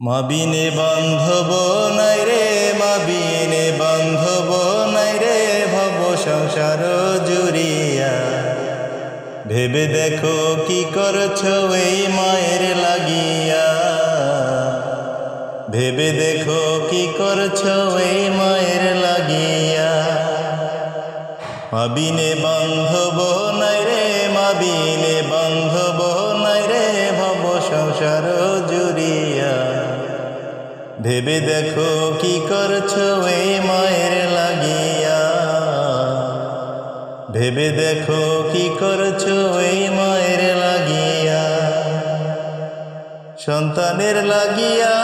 মাবিনে বান্ধব নাই রে, মাবিনে বান্ধব নাই রে, ভব সংসার জুড়িয়া। ভেবে দেখো কি করছ এই মায়ের লাগিয়া। ভেবে দেখো কি করছ এই মায়ের লাগিয়া। মাবিনে বান্ধব নাই রে, মাবিনে বান্ধব ভেবে দেখো কি করছ এই মায়ের লাগিয়া। ভেবে দেখো কি করছ এই মায়ের লাগিয়া। সন্তানের লাগিয়া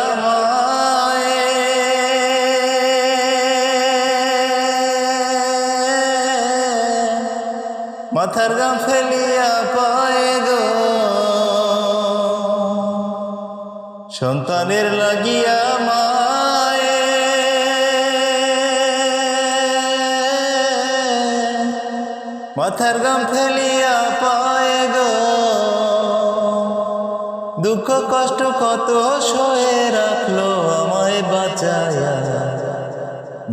মাথার গাম ফেলিয়া সন্তানের লাগিয়া মায়ে। মাথার গাম ফেলিয়া পায়ে গো। দুঃখ কষ্ট কত সয়ে রাখল আমায় বাঁচায়া।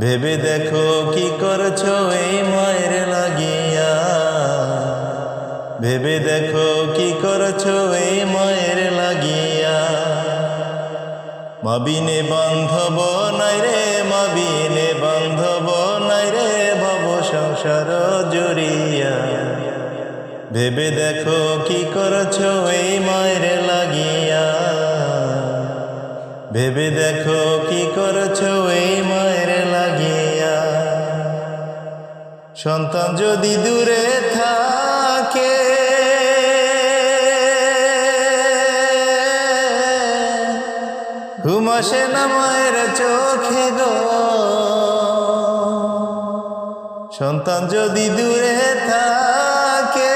ভেবে দেখো কি করছ এই মায়ের লাগিয়া। ভেবে দেখো কি করছ এই মায়ের লাগিয়া। মাবিনে বান্ধব নাই রে, মাবিনে বান্ধব নাই রে, ভব সংসার জুড়িয়া। ভেবে দেখো কি করছ এই মায়ের লাগিয়া। ভেবে দেখো কি করছ এই মায়ের লাগিয়া। সন্তান যদি দূরে থাকে আসে না মায়ের চোখে গো। সন্তান যদি দূরে থাকে,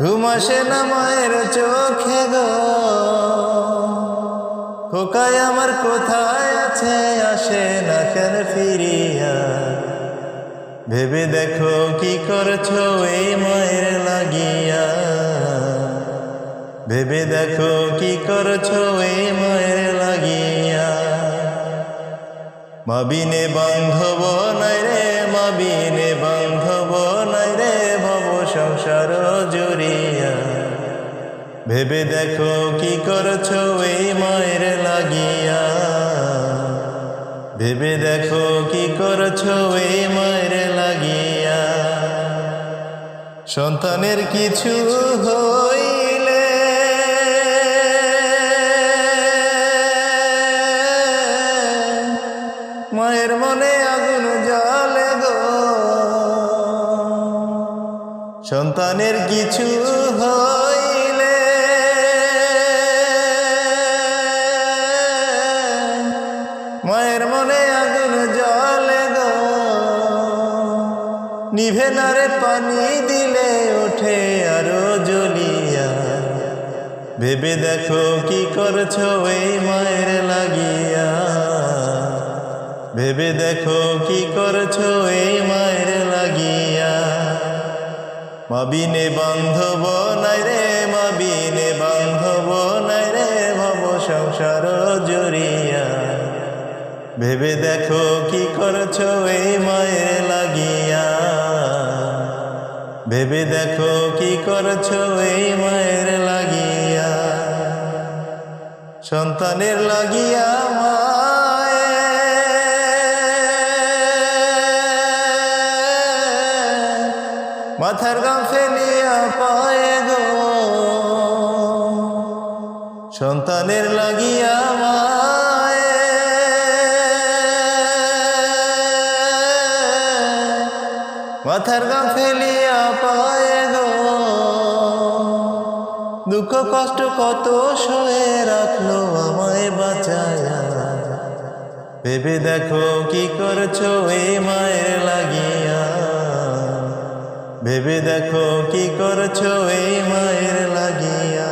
ঘুম আসে না মায়ের চোখে গো। খোকায় আমার কোথায় আছে, আসে না কেন ফিরিয়া। ভেবে দেখো কি করছ এই মায়ের ভেবে দেখো কি করছ এই মায়ের লাগিয়া। মাবিনে বান্ধব নাই রে, মাবিনে বান্ধব নাই রে, ভব সংসার জুড়িয়া। ভেবে দেখো কি করছ এই মায়ের লাগিয়া। ভেবে দেখো কি করছ এই মায়ের লাগিয়া। সন্তানের কিছু হইলে মায়ের মনে আগুন জ্বলে গো। সন্তানের কিছু হইলে মায়ের মনে আগুন জ্বলে গো। নিভে না রে পানি দিলে ওঠে আরও জ্বলিয়া। ভেবে দেখো কি করছ এই মায়ের লাগিয়া। ভেবে দেখো কি করছ এই মায়ের লাগিয়া। মাবিনে বান্ধব নাই রে, মাবিনে বান্ধব নাই রে, ভব সংসার জুড়িয়া। ভেবে দেখো কি করছ এই মায়ের লাগিয়া। ভেবে দেখো কি করছ এই মায়ের লাগিয়া। সন্তানের লাগিয়া মায়ে মাথার গাম ফেলিয়া পায়ে গো। সন্তানের লাগিয়া মায়ে মাথার গাম ফেলিয়া পায়ে গো। দুঃখ কষ্ট কত সয়ে রাখল আমায় বাঁচায়া। ভেবে দেখো কি করছ এ মায়ের লাগিয়া ভেবে দেখো কি করছ এই মায়ের লাগিয়া।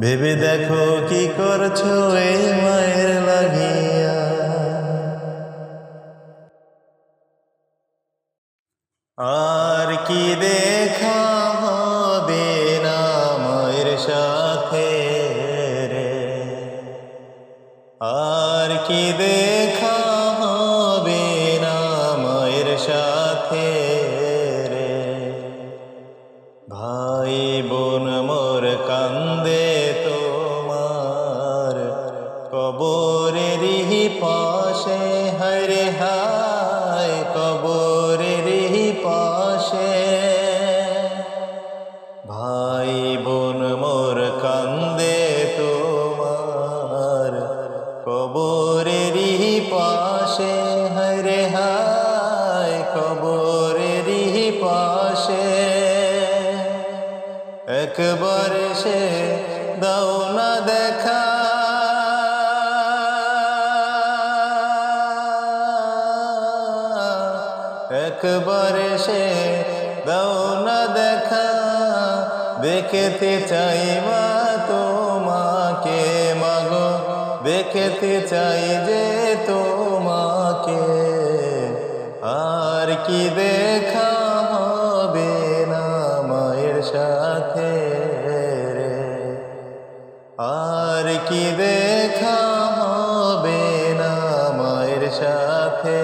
ভেবে দেখো কি করছ এই মায়ের লাগিয়া। আর কি দেখা কবরেরই পাশে হরে হায়, কবরেরই পাশে। একবার সে দাও না দেখা। একবার সে দাও না দেখা, দেখতে চাই মা তোমাকে। দেখতে চাই যে তোমাকে। আর কি দেখা হবে না মায়ের সাথে রে? আর কি দেখা হবে না মায়ের সাথে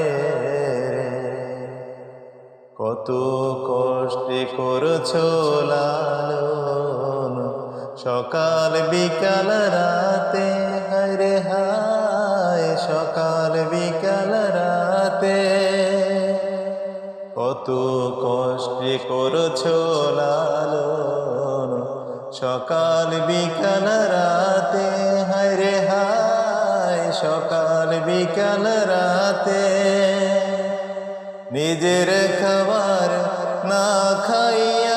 কত কষ্টে করছ লালন সকাল বিকাল রাতে হরে হায়, সকাল বিকাল রাতে। কত কষ্টে করছ লালন, সকাল বিকাল রাতে হরে হায়, সকাল বিকাল রাতে। নিজের খাবার না খাইয়া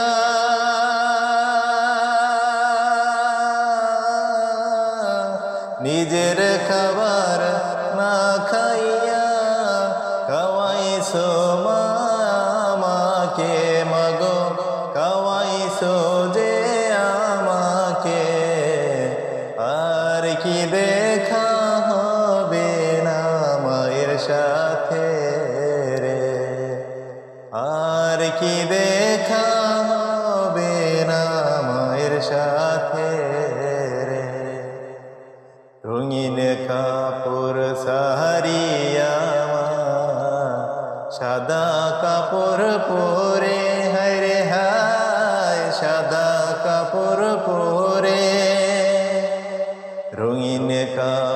নিজের খাবার না খাইয়া খাওয়াইছো মা। রঙিন কাপড়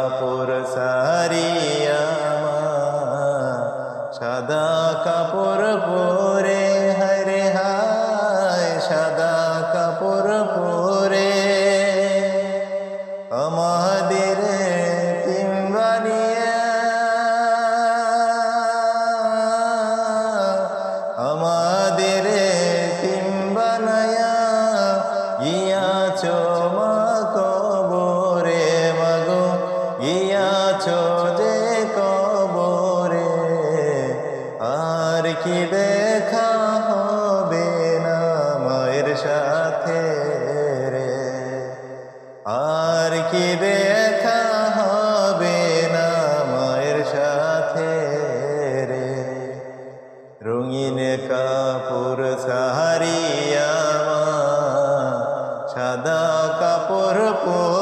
আর কি দেখা হবে না মায়ের সাথে রে? আর কি দেখা হবে না মায়ের সাথে রে? রঙিন কাপড় সাহারিয়া সাদা কাপড় পরে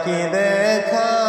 পাখি দেখা